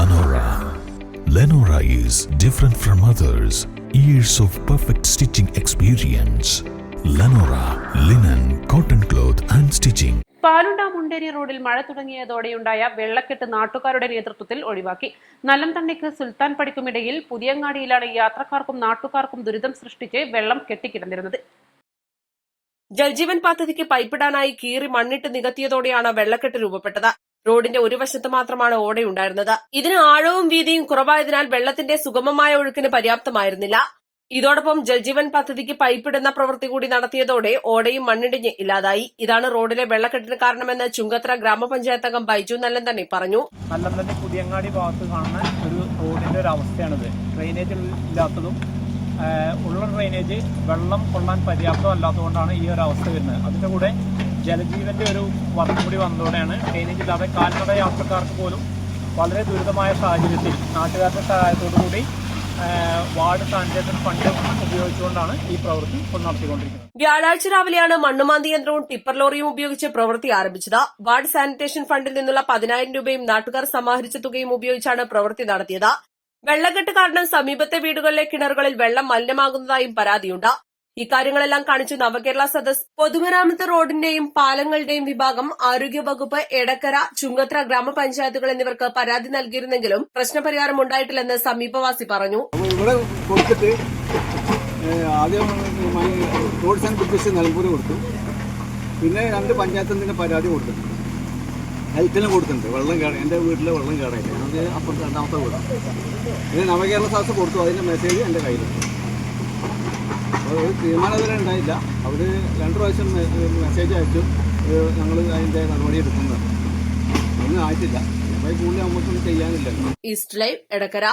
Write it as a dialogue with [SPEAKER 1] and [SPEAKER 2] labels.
[SPEAKER 1] Lenora. Lenora is different from others. Years of perfect stitching experience. Lenora, linen, cotton cloth and stitching.
[SPEAKER 2] Palunda Munderi റോഡിൽ മഴ തുടങ്ങിയതോടെയുണ്ടായ വെള്ളക്കെട്ട് നാട്ടുകാരുടെ നേതൃത്വത്തിൽ ഒഴിവാക്കി നല്ലംതണ്ണിക്ക് സുൽത്താൻ പടിക്കുമിടയിൽ പുതിയങ്ങാടിയിലാണ് യാത്രക്കാർക്കും നാട്ടുകാർക്കും ദുരിതം സൃഷ്ടിച്ച് വെള്ളം കെട്ടിക്കിടന്നിരുന്നത്
[SPEAKER 3] ജൽജീവൻ പദ്ധതിക്ക് പൈപ്പിടാനായി കീറി മണ്ണിട്ട് നികത്തിയതോടെയാണ് വെള്ളക്കെട്ട് രൂപപ്പെട്ടത് റോഡിന്റെ ഒരു വശത്ത് മാത്രമാണ് ഓടയുണ്ടായിരുന്നത് ഇതിന് ആഴവും വീതിയും കുറവായതിനാൽ വെള്ളത്തിന്റെ സുഗമമായ ഒഴുക്കിന് പര്യാപ്തമായിരുന്നില്ല. ഇതോടൊപ്പം ജൽജീവൻ പദ്ധതിക്ക് പൈപ്പിടുന്ന പ്രവൃത്തി കൂടി നടത്തിയതോടെ ഓടയും മണ്ണിടിഞ്ഞ് ഇല്ലാതായി. ഇതാണ് റോഡിലെ വെള്ളക്കെട്ടിന് കാരണമെന്ന് ചുങ്കത്ര ഗ്രാമപഞ്ചായത്ത് അംഗം ബൈജു നല്ലൻ തന്നെ പറഞ്ഞു.
[SPEAKER 4] നല്ലന്തന്നെ പുതിയങ്ങാടി ഭാഗത്ത് കാണുന്ന ഒരു റോഡിന്റെ ഒരു അവസ്ഥയാണിത്. ഡ്രെയിനേജ് ഇല്ലാത്തതും ഉള്ള ഡ്രെയിനേജ് വെള്ളം കൊള്ളാൻ പര്യാപ്തമല്ലാത്തതുകൊണ്ടാണ് ഈ ഒരു അവസ്ഥ വരുന്നത്. അതിന്റെ കൂടെ ജലജീവന്റെ ഒരു വർക്ക് കൂടി വന്നതോടെയാണ് ഡ്രെയിനേജ് ഇല്ലാതെ കാൽനട യാത്രക്കാർക്ക് പോലും വളരെ ദുരിതമായ സാഹചര്യത്തിൽ നാട്ടുകാരുടെ സഹായത്തോടു കൂടി വാർഡ് സാനിറ്റേഷൻ ഫണ്ട് ഉപയോഗിച്ചുകൊണ്ടാണ് ഈ പ്രവൃത്തി നടത്തിക്കൊണ്ടിരിക്കുന്നത്.
[SPEAKER 3] വ്യാഴാഴ്ച രാവിലെയാണ് മണ്ണുമാന്തി യന്ത്രവും ടിപ്പർ ലോറിയും ഉപയോഗിച്ച് പ്രവൃത്തി ആരംഭിച്ചത്. വാർഡ് സാനിറ്റേഷൻ ഫണ്ടിൽ നിന്നുള്ള പതിനായിരം രൂപയും നാട്ടുകാർ സമാഹരിച്ച തുകയും ഉപയോഗിച്ചാണ് പ്രവൃത്തി നടത്തിയത്. വെള്ളക്കെട്ട് കാരണം സമീപത്തെ വീടുകളിലെ കിണറുകളിൽ വെള്ളം മലിനമാകുന്നതായും പരാതിയുണ്ട്. ഇക്കാര്യങ്ങളെല്ലാം കാണിച്ചു നവകേരള സദസ് പൊതുമരാമത്ത് റോഡിന്റെയും പാലങ്ങളുടെയും വിഭാഗം ആരോഗ്യവകുപ്പ് എടക്കര ചുങ്കത്ര ഗ്രാമപഞ്ചായത്തുകൾ എന്നിവർക്ക് പരാതി നൽകിയിരുന്നെങ്കിലും പ്രശ്നപരിഹാരം ഉണ്ടായിട്ടില്ലെന്ന് സമീപവാസി പറഞ്ഞു.
[SPEAKER 5] ആദ്യം റോഡ് കൊടുത്തു. പിന്നെ രണ്ട് പഞ്ചായത്തിന് പരാതി കൊടുത്തിട്ടുണ്ട്. ഹെൽത്തിനും കൊടുത്തിട്ടുണ്ട്. വെള്ളം കേട എന്റെ വീട്ടിലെ വെള്ളം അത് അപ്പുറത്ത് രണ്ടാമത്തെ വീടാണ്. പിന്നെ നവകേരള സാസ് കൊടുത്തു. അതിന്റെ മെസ്സേജ് എന്റെ കയ്യിലുണ്ട്. ഒരു തീരുമാനം ഇതുവരെ ഉണ്ടായില്ല. അവർ രണ്ട് പ്രാവശ്യം മെസ്സേജ് അയച്ചു. ഞങ്ങൾ അതിന്റെ നടപടി എടുക്കുന്നത്. ഒന്നും ആയിട്ടില്ല. അപ്പോൾ കൂടുതൽ നമുക്കൊന്നും ചെയ്യാനില്ലല്ലോ.
[SPEAKER 3] East live Edakkara.